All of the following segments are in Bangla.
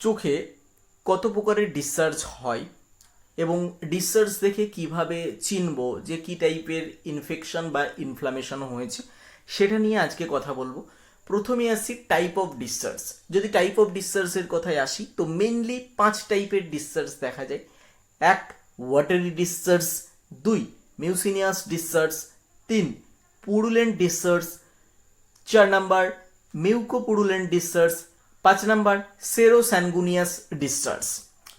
চোখে কত প্রকারের ডিসচার্জ হয় এবং ডিসচার্জ দেখে কীভাবে চিনব যে কি টাইপের ইনফেকশন বা ইনফ্লামেশন হয়েছে, সেটা নিয়ে আজকে কথা বলব। প্রথমে আসি টাইপ অফ ডিসচার্জ যদি টাইপ অফ ডিসচার্জের কথায় আসি, তো মেনলি পাঁচ টাইপের ডিসচার্জ দেখা যায়। এক ওয়াটারি ডিসচার্জ দুই মিউসিনিয়াস ডিসচার্জ তিন পুরুলেন্ট ডিসচার্জ চার নাম্বার মিউকোপুরুলেন্ট ডিসচার্জ পাঁচ নাম্বার সেরো স্যানগুনিয়াস ডিসচার্জ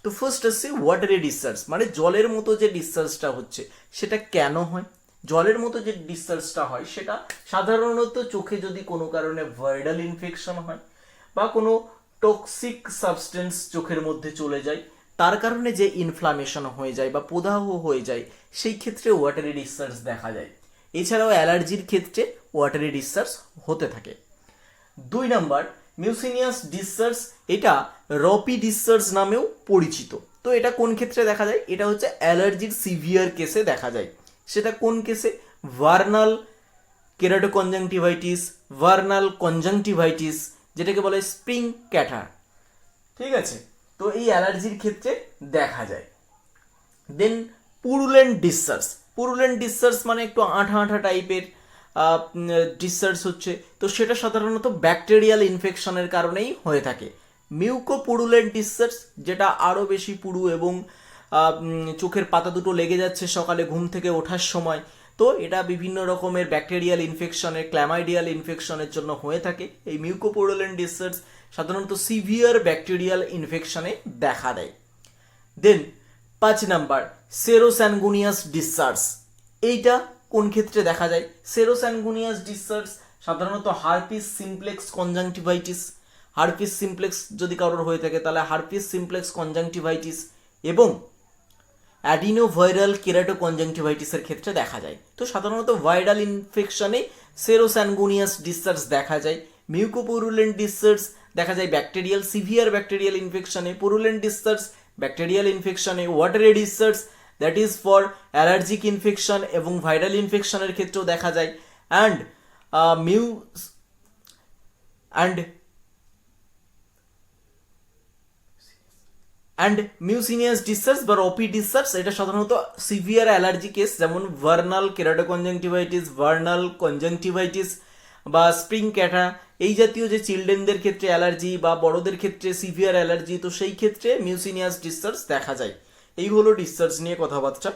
তো ফার্স্ট আসছে ওয়াটারি ডিসচার্জ মানে জলের মতো যে ডিসচার্জটা হচ্ছে, সেটা কেন হয়? জলের মতো যে ডিসচার্জটা হয়, সেটা সাধারণত চোখে যদি কোনো কারণে ভাইরাল ইনফেকশন হয় বা কোনো টক্সিক সাবস্টেন্স চোখের মধ্যে চলে যায়, তার কারণে যে ইনফ্লামেশন হয়ে যায় বা প্রদাহ হয়ে যায়, সেই ক্ষেত্রে ওয়াটারি ডিসচার্জ দেখা যায়। এছাড়াও অ্যালার্জির ক্ষেত্রে ওয়াটারি ডিসচার্জ হতে থাকে। দুই নাম্বার মিউসিনিয়াস ডিসচার্জ এটা রপি ডিসচার্জ নামেও পরিচিত। তো এটা কোন ক্ষেত্রে দেখা যায়? এটা হচ্ছে অ্যালার্জির সিভিয়ার কেসে দেখা যায়। সেটা কোন কেসে? ভার্নাল কেরাটোকনজাংটিভাইটিস ভার্নাল কনজাংটিভাইটিস যেটাকে বলে স্প্রিং ক্যাটার ঠিক আছে? তো এই অ্যালার্জির ক্ষেত্রে দেখা যায়। Then purulent discharge purulent discharge মানে একটু আঠা আঠা টাইপের ডিসচার্জ হচ্ছে, তো সেটা সাধারণত ব্যাকটেরিয়াল ইনফেকশনের কারণেই হয়ে থাকে। মিউকো পুরুলেন্ট ডিসচার্জ, যেটা আরও বেশি পুরু এবং চোখের পাতা দুটো লেগে যাচ্ছে সকালে ঘুম থেকে ওঠার সময়, তো এটা বিভিন্ন রকমের ব্যাকটেরিয়াল ইনফেকশনের, ক্ল্যামাইডিয়াল ইনফেকশনের জন্য হয়ে থাকে। এই মিউকোপোরুলেন্ট ডিসচার্জ সাধারণত সিভিয়ার ব্যাকটেরিয়াল ইনফেকশনে দেখা দেয়। দেন, পাঁচ নাম্বার, সেরোস্যানগুনিয়াস ডিসচার্জ। এইটা কোন ক্ষেত্রে দেখা যায়? সেরোস্যানগুনিয়াস ডিসচার্জ সাধারণত herpes simplex conjunctivitis. Herpes simplex যদি কারোর হয়ে থাকে, তাহলে হারপিস সিমপ্লেক্স কনজাংটিভাইটিস এবং অ্যাডিনোভাইরাল কেরাটোকনজাংটিভাইটিসের ক্ষেত্রে দেখা যায়। তো সাধারণত ভাইরাল ইনফেকশনে সেরোস্যানগুনিয়াস ডিসচার্জ দেখা যায়। মিউকোপুরুলেন্ট ডিসচার্জ দেখা যায় ব্যাকটেরিয়াল সিভিয়ার ব্যাকটেরিয়াল ইনফেকশনে purulent discharge bacterial ইনফেকশনে watery discharge that is for allergic infection এবং ভাইরাল ইনফেকশনের ক্ষেত্রেও দেখা যায়। And mu and and mucinous discharge বা রপি ডিসচার্জ এটা সাধারণত সিভিয়ার অ্যালার্জি কেস যেমন ভার্নাল কেরাটোকনজাংটিভাইটিস ভার্নাল কনজাংটিভাইটিস বা স্প্রিং ক্যাটা এই জাতীয় যে চিলড্রেনদের ক্ষেত্রে অ্যালার্জি বা বড়দের ক্ষেত্রে সিভিয়ার অ্যালার্জি তো সেই ক্ষেত্রে মিউসিনিয়াস ডিসচার্জ দেখা যায়। এই হলো ডিসচার্জ নিয়ে কথাবার্তা।